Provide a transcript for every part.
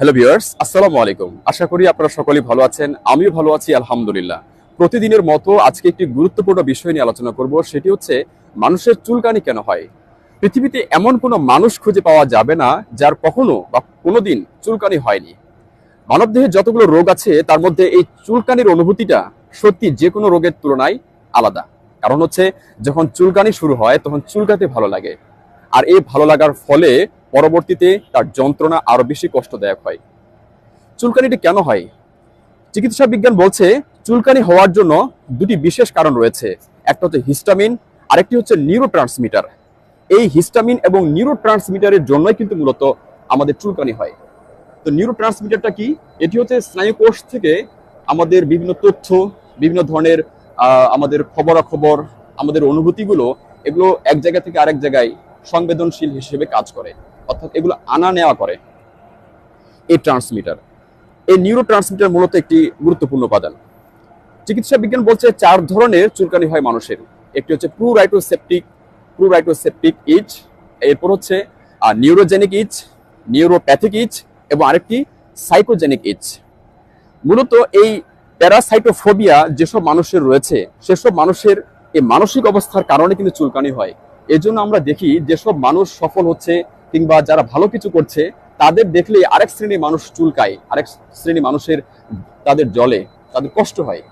Hello viewers আসসালামু আলাইকুম আশা করি আপনারা সকলেই ভালো আছেন। আমিও ভালো আছি, আলহামদুলিল্লাহ। প্রতিদিনের মতো আজকে একটি গুরুত্বপূর্ণ বিষয় নিয়ে আলোচনা করব। সেটি হচ্ছে, মানুষের চুলকানি কেন হয়? পৃথিবীতে এমন কোনো মানুষ খুঁজে পাওয়া যাবে না, যার কখনো বা কোনোদিন চুলকানি হয়নি। মানবদেহে যতগুলো রোগ আছে, তার মধ্যে এই চুলকানির অনুভূতিটা সত্যি যে কোনো রোগের তুলনায় আলাদা। কারণ হচ্ছে, যখন চুলকানি শুরু হয়, তখন চুলকাতে ভালো লাগে। আর এই ভালো লাগার ফলে পরবর্তীতে তার যন্ত্রণা আরও বেশি কষ্টদায়ক হয়। চুলকানিটি কেন হয়? চিকিৎসা বিজ্ঞান বলছে, চুলকানি হওয়ার জন্য দুটি বিশেষ কারণ রয়েছে। একটা হচ্ছে হিস্টামিন, আরেকটি হচ্ছে নিউরো ট্রান্সমিটার এই হিস্টামিন এবং নিউরো ট্রান্সমিটারের জন্যই কিন্তু মূলত আমাদের চুলকানি হয়। তো নিউরো ট্রান্সমিটারটা কি? এটি হচ্ছে স্নায়ুকোষ থেকে আমাদের বিভিন্ন তথ্য, বিভিন্ন ধরনের আমাদের খবরাখবর, আমাদের অনুভূতিগুলো, এগুলো এক জায়গা থেকে আরেক জায়গায় সংবেদনশীল হিসেবে কাজ করে। অর্থাৎ এগুলো আনা নেওয়া করে এই ট্রান্সমিটার এই নিউরো ট্রান্সমিটার মূলত একটি গুরুত্বপূর্ণ উপাদান। চিকিৎসা বিজ্ঞান বলছে চার ধরনের চুলকানি হয় মানুষের। একটি হচ্ছে প্রুরাইটোসেপটিক প্রুরাইটোসেপটিক ইচ এরপর হচ্ছে নিউরোজেনিক ইচ নিউরোপ্যাথিক ইচ এবং আরেকটি সাইকোজেনিক ইচ মূলত এই প্যারাসাইটোফোবিয়া যেসব মানুষের রয়েছে, সেসব মানুষের এই মানসিক অবস্থার কারণে কিন্তু চুলকানি হয়। এজন্য আমরা দেখি যেসব মানুষ সফল হচ্ছে কিংবা যারা ভালো কিছু করছে, তাদের দেখলে আরেক শ্রেণির মানুষ চুলকায়, আরেক শ্রেণি মানুষের তাদের জলে, তাদের কষ্ট হয়।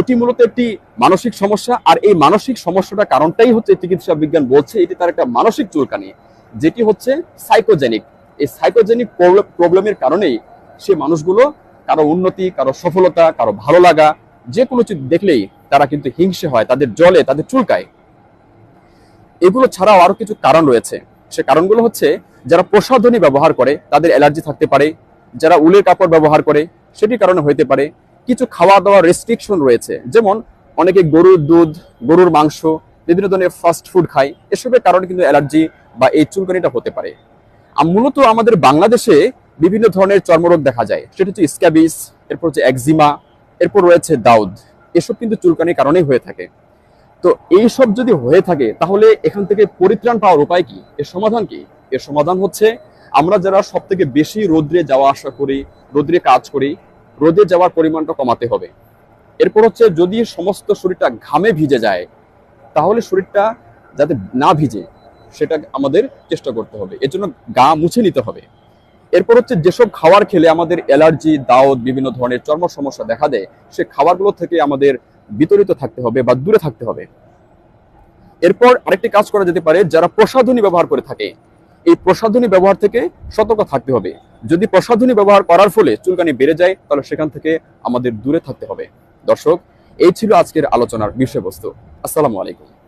এটি মূলত একটি মানসিক সমস্যা, আর এই মানসিক সমস্যাটা কারণটাই হচ্ছে চিকিৎসা বিজ্ঞান বলছে, এটি তার একটা মানসিক চুলকানি, যেটি হচ্ছে সাইকোজেনিক এই সাইকোজেনিক প্রবলেমের কারণেই সে মানুষগুলো কারও উন্নতি, কারও সফলতা, কারও ভালো লাগা, যে কোনো কিছু দেখলেই তারা কিন্তু হিংসে হয়, তাদের জলে, তাদের চুলকায়। এগুলো ছাড়াও আরও কিছু কারণ রয়েছে। সে কারণগুলো হচ্ছে, যারা প্রসাধনী ব্যবহার করে, তাদের অ্যালার্জি থাকতে পারে, যারা উলের কাপড় ব্যবহার করে সেটি কারণে হইতে পারে। কিছু খাওয়া দাওয়ার রেস্ট্রিকশন রয়েছে, যেমন অনেকে গরুর দুধ, গরুর মাংস, বিভিন্ন ধরনের ফাস্ট ফুড খায়। এসবের কারণে কিন্তু অ্যালার্জি বা এই চুলকানিটা হতে পারে। মূলত আমাদের বাংলাদেশে বিভিন্ন ধরনের চর্মরোগ দেখা যায়। সেটা হচ্ছে স্ক্যাবিস এরপর হচ্ছে একজিমা এরপর রয়েছে দাউদ। এসব কিন্তু চুলকানির কারণেই হয়ে থাকে। তো এই সব যদি হয়ে থাকে, তাহলে এখান থেকে পরিত্রাণ পাওয়ার উপায় কি? এর সমাধান কি? এর সমাধান হচ্ছে, আমরা যারা সব থেকে বেশি রোদ্রে যাওয়া আসা করি, রোদ্রে কাজ করি, রোদে যাওয়ার পরিমাণটা কমাতে হবে। এরপর হচ্ছে, যদি সমস্ত শরীরটা ঘামে ভিজে যায়, তাহলে শরীরটা যাতে না ভিজে, সেটা আমাদের চেষ্টা করতে হবে। এর জন্য গা মুছে নিতে হবে। এরপর হচ্ছে, যেসব খাবার খেলে আমাদের অ্যালার্জি দাওত বিভিন্ন ধরনের চর্ম সমস্যা দেখা দেয়, সে খাবারগুলো থেকে আমাদের বিতরিত থাকতে হবে বা দূরে থাকতে হবে। এরপর আরেকটি কাজ করা যেতে পারে, যারা প্রসাধনী ব্যবহার করে থাকে। এই প্রসাধনী ব্যবহার থেকে সতর্ক থাকতে হবে। যদি প্রসাধনী ব্যবহার করার ফলে চুলকানি বেড়ে যায়, তাহলে সেখান থেকে আমাদের দূরে থাকতে হবে। দর্শক, এই ছিল আজকের আলোচনার বিষয়বস্তু। আসসালামু আলাইকুম।